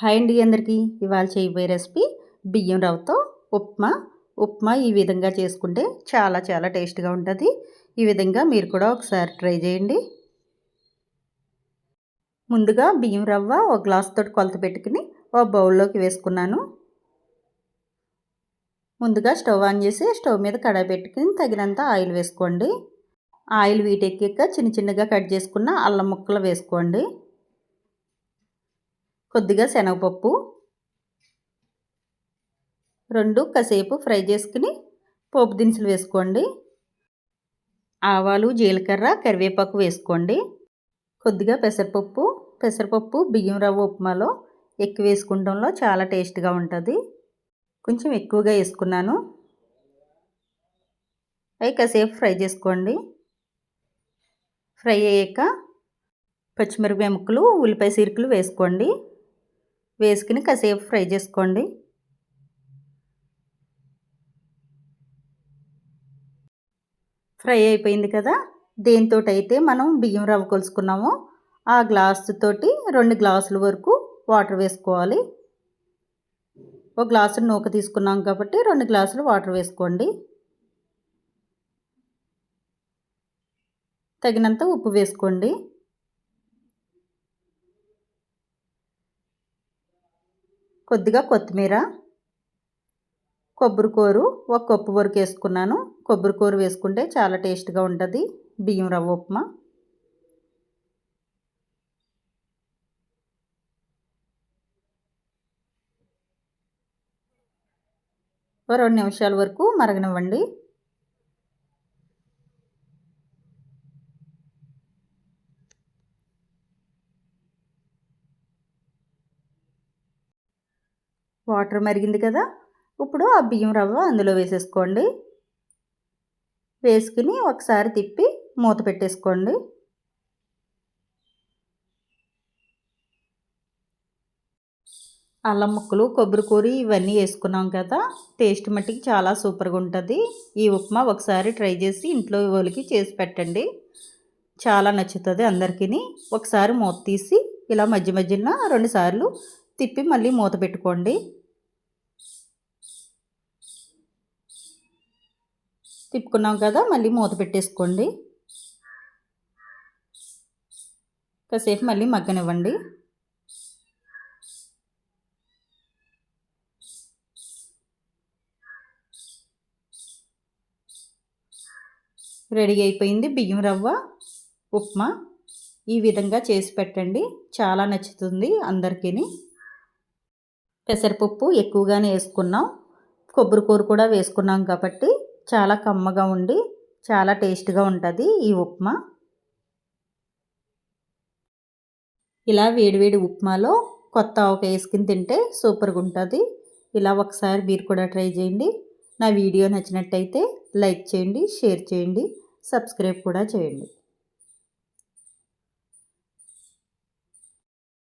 Hi అండి అందరికీ. ఇవాళ చేయబోయే రెసిపీ బియ్యం రవ్వతో ఉప్మా. ఉప్మా ఈ విధంగా చేసుకుంటే చాలా చాలా టేస్ట్గా ఉంటుంది. ఈ విధంగా మీరు కూడా ఒకసారి ట్రై చేయండి. ముందుగా బియ్యం రవ్వ ఒక గ్లాస్ తోటి కొలత పెట్టుకుని ఓ బౌల్లోకి వేసుకున్నాను. ముందుగా స్టవ్ ఆన్ చేసి స్టవ్ మీద కడాయి పెట్టుకుని తగినంత ఆయిల్ వేసుకోండి. ఆయిల్ వీటెక్కాక చిన్న చిన్నగా కట్ చేసుకున్న అల్లం ముక్కలు వేసుకోండి. కొద్దిగా శనగపప్పు రెండు కాసేపు ఫ్రై చేసుకుని పోపు దినుసులు వేసుకోండి. ఆవాలు జీలకర్ర కరివేపాకు వేసుకోండి. కొద్దిగా పెసరపప్పు పెసరపప్పు బియ్యం రవ్వ ఉప్మాలో ఎక్కువ వేసుకుంటంలో చాలా టేస్ట్గా ఉంటుంది. కొంచెం ఎక్కువగా వేసుకున్నాను. అవి కాసేపు ఫ్రై చేసుకోండి. ఫ్రై అయ్యాక పచ్చిమిరపకాయ ముక్కలు ఉల్లిపాయ సిరుకులు వేసుకోండి. వేసుకుని కాసేపు ఫ్రై చేసుకోండి. ఫ్రై అయిపోయింది కదా? దేంతో అయితే మనం బియ్యం రవ్వ కొలుసుకున్నామో ఆ గ్లాసు తోటి రెండు గ్లాసుల వరకు వాటర్ వేసుకోవాలి. ఒక గ్లాసు నూక తీసుకున్నాం కాబట్టి రెండు గ్లాసులు వాటర్ వేసుకోండి. తగినంత ఉప్పు వేసుకోండి. కొద్దిగా కొత్తిమీర కొబ్బరికూరు ఒక కప్పు వరకు వేసుకున్నాను. కొబ్బరికూర వేసుకుంటే చాలా టేస్ట్గా ఉంటుంది. బియ్యం రవ్వ ఉప్మా. రెండు నిమిషాల వరకు మరగనివ్వండి. వాటర్ మరిగింది కదా. ఇప్పుడు ఆ బియ్యం రవ్వ అందులో వేసేసుకోండి. వేసుకుని ఒకసారి తిప్పి మూత పెట్టేసుకోండి. అల్లం ముక్కలు కొబ్బరి కూర ఇవన్నీ వేసుకున్నాం కదా. టేస్ట్ మట్టికి చాలా సూపర్గా ఉంటుంది. ఈ ఉప్మా ఒకసారి ట్రై చేసి ఇంట్లో వాళ్ళకి చేసి పెట్టండి. చాలా నచ్చుతుంది అందరికీ ఒకసారి మూత తీసి ఇలా మధ్య మధ్యన రెండుసార్లు తిప్పి మళ్ళీ మూత పెట్టుకోండి. తిప్పుకున్నాం కదా మళ్ళీ మూత పెట్టేసుకోండి. కాసేపు మళ్ళీ మగ్గనివ్వండి. రెడీ అయిపోయింది బియ్యం రవ్వ ఉప్మా. ఈ విధంగా చేసి పెట్టండి. చాలా నచ్చుతుంది అందరికీ పెసరపప్పు ఎక్కువగానే వేసుకున్నాం. కొబ్బరి కూర కూడా వేసుకున్నాం కాబట్టి చాలా కమ్మగా ఉండి చాలా టేస్ట్గా ఉంటుంది ఈ ఉప్మా. ఇలా వేడివేడి ఉప్మాలో కొత్త ఒక వేసుకుని తింటే సూపర్గా ఉంటుంది. ఇలా ఒకసారి మీరు కూడా ట్రై చేయండి. నా వీడియో నచ్చినట్టయితే లైక్ చేయండి షేర్ చేయండి సబ్స్క్రైబ్ కూడా చేయండి.